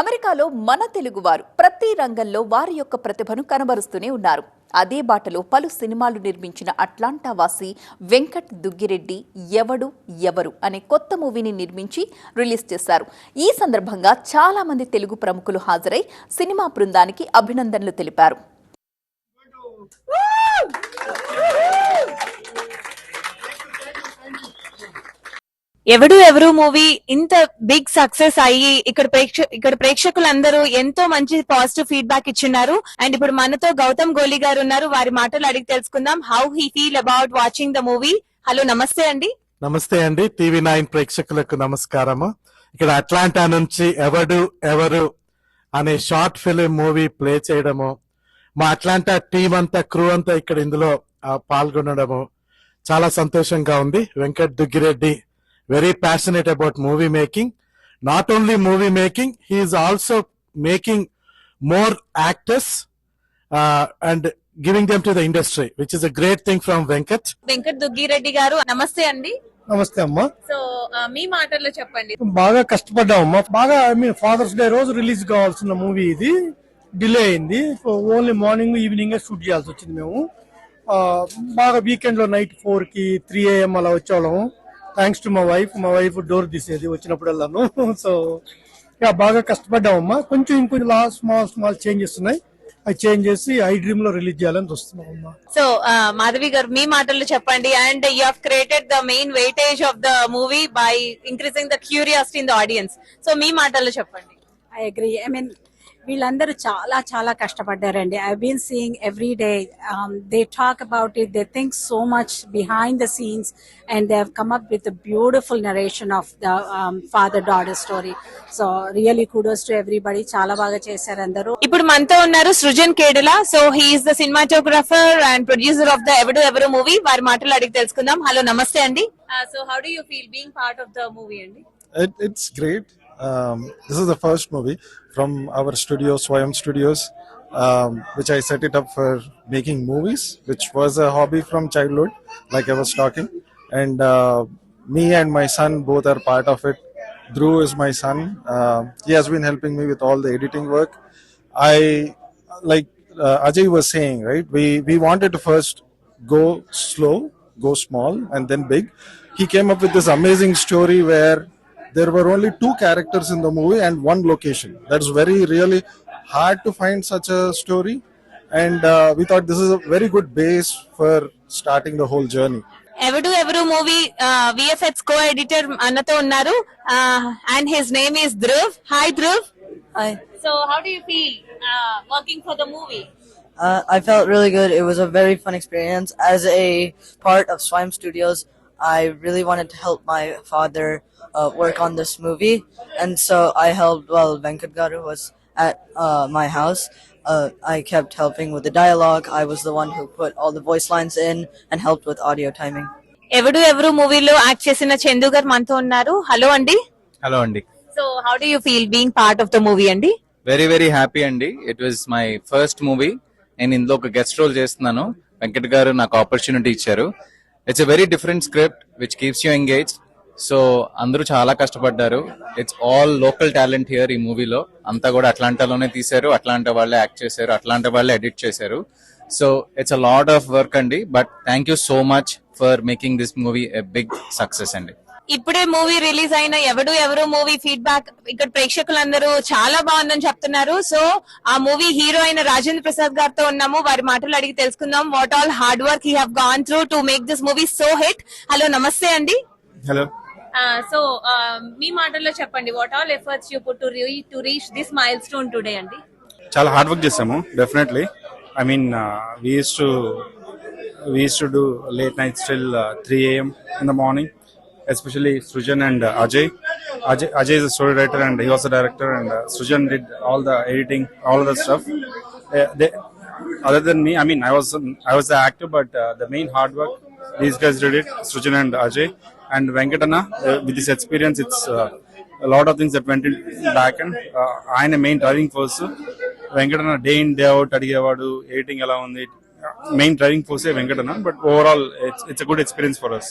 అమెరికాలో మన తెలుగువారు ప్రతి రంగంలో వారి యొక్క ప్రతిభను కనబరుస్తూనే ఉన్నారు. అదే బాటలో పలు సినిమాలు నిర్మించిన అట్లాంటా వాసి వెంకట్ దుగ్గిరెడ్డి ఎవడు ఎవరు అనే కొత్త మూవీని నిర్మించి రిలీజ్ చేశారు. ఈ సందర్భంగా చాలా మంది తెలుగు ప్రముఖులు హాజరై సినిమా బృందానికి అభినందనలు తెలిపారు. ఎవడు ఎవరు మూవీ ఇంత బిగ్ సక్సెస్ అయ్యి ఇక్కడ ప్రేక్ష ఇక్కడ ప్రేక్షకులందరూ ఎంతో మంచి పాజిటివ్ ఫీడ్బ్యాక్ ఇచ్చున్నారు. అండ్ ఇప్పుడు మనతో గౌతమ్ గోలి గారు ఉన్నారు. వారి మాటలు అడిగి తెలుసుకుందాం. How he feel about watching the movie hello నమస్తే అండి. నమస్తే అండి. టీవీ నైన్ ప్రేక్షకులకు నమస్కారము. ఇక్కడ అట్లాంటా నుంచి ఎవడు ఎవరు అనే షార్ట్ ఫిలిం మూవీ ప్లే చేయడము మా అట్లాంటా టీం అంతా క్రూ అంతా ఇక్కడ ఇందులో పాల్గొనడము చాలా సంతోషంగా ఉంది. Venkat Duggireddy very passionate about movie making not only movie making he's also making more actors and giving them to the industry which is a great thing from Venkat Venkat Duggireddy గారు నమస్తే అండి. నమస్తే అమ్మా. So మీ మాటల్లో చెప్పండి. బాగా కష్టపడ్డామమ్మా బాగా ఐ మీన్ ఫాదర్స్ డే రోజు రిలీజ్ కావాల్సిన మూవీ ఇది. డిలే అయింది. So only morning evening shoot చేయాల్సి వచ్చింది మేము. ఆ, బాగా వీకెండ్లో నైట్ ఫోర్కి త్రీ ఏఎం అలా వచ్చేవాళ్ళము. థ్యాంక్స్ టు మా వైఫ్ మా వైఫ్ డోర్ తీసేది వచ్చినప్పుడల్లాను. సో ఇక బాగా కష్టపడ్డామమ్మా. కొంచెం ఇంకొంచెం లా స్మాల్ స్మాల్ చేంజెస్ ఉన్నాయి. అవి చేంజ్ చేసి ఐ డ్రీమ్లో రిలీజ్ చేయాలని చూస్తున్నాం అమ్మా సో మాధవి గారు మీ మాటల్లో చెప్పండి. And you have created the main weightage of the movie by increasing the curiosity in the audience so మీ మాటల్లో చెప్పండి. ఐ అగ్రీ ఐ మీన్ వీళ్ళందరూ చాలా చాలా కష్టపడ్డారండి. I been seeing every day they talk about it they think so much behind the scenes and they come up with beautiful narration of the father daughter story so really kudos to everybody చాలా బాగా చేశారు అందరూ. ఇప్పుడు మనతో ఉన్నారు Srujan Kedula. So he's the cinematographer and producer of the Evadu Evaru movie? వారి మాటలు అడిగి తెలుసుకుందాం. హలో నమస్తే అండి. So how do you feel being part of the movie అండి? It's great. Um, this is the first movie from our studio, Swayam Studios, um, which I set it up for making movies, which was a hobby from childhood, like I was talking. And uh, me and my son both are part of it. Drew is my son. Uh, he has been helping me with all the editing work. I like uh, Ajay was saying, right? We we wanted to first go slow, go small, and then big. He came up with this amazing story where there were only two characters in the movie and one location. That's very really hard to find such a story, and uh, we thought this is a very good base for starting the whole journey. ఎవడు Evaru movie VFX కో editor అన్నతో ఉన్నారు and his name is Dhruv hi Dhruv Hi. So how do you feel working for the movie Uh, I felt really good. It was a very fun experience. As a part of Swime Studios, I really wanted to help my father uh, work on this movie, and so I helped while Venkat Garu was at uh, my house. Uh, I kept helping with the dialogue. I was the one who put all the voice lines in and helped with audio timing. ఎవడు ఎవరు మూవీలో act చేసిన చందు గారు మనతో ఉన్నారు hello అండి hello అండి so how do you feel being part of the movie అండి వెరీ వెరీ హ్యాపీ అండి it was my first movie నేను ఇందులో ఒక గెస్ట్ రోల్ చేస్తున్నాను వెంకట్ గారు నాకు ఆపర్చునిటీ ఇచ్చారు it's a very different script which keeps you engage so అందరూ చాలా కష్టపడ్డారు. It's all local talent here ఈ మూవీలో. అంతా కూడా అట్లాంటాలోనే తీశారు. అట్లాంటా వాళ్ళే యాక్ట్ చేశారు. అట్లాంటా వాళ్ళే ఎడిట్ చేశారు. So it's a lot of work అండి. But thank you so much for making this movie a big success అండి. ఇప్పుడే మూవీ రిలీజ్ అయిన ఎవడు ఎవరు మూవీ ఫీడ్బ్యాక్ ఇక్కడ ప్రేక్షకులందరూ చాలా బాగుందని చెప్తున్నారు. సో ఆ మూవీ హీరో అయిన రాజేంద్ర ప్రసాద్ గారితో ఉన్నాము. వారి మాటలు అడిగి తెలుసుకుందాం. What all hard work he have gone through to make this movie so hit hello నమస్తే అండి. Hello. సో మీ మాటల్లో చెప్పండి. What all efforts you put to to reach this milestone today అండి? చాలా హార్డ్ వర్క్ చేసాము definitely I mean we use to we use to do late night still three AM in the morning especially Srujan and Ajay Ajay Ajay is story writer and he was the director and did all the editing all the stuff stuff they other than me, I mean, I was I was the actor, but uh, the main hard work these guys did it. Srujan and Ajay and Venkatana. Uh, with this experience, it's uh, a lot of things that went in back and uh, ఆయన main driving force Venkatanna day in day out అడిగేవాడు editing ఎలా ఉంది main driving ఫోర్సే Venkatanna but overall it's it's a good experience for us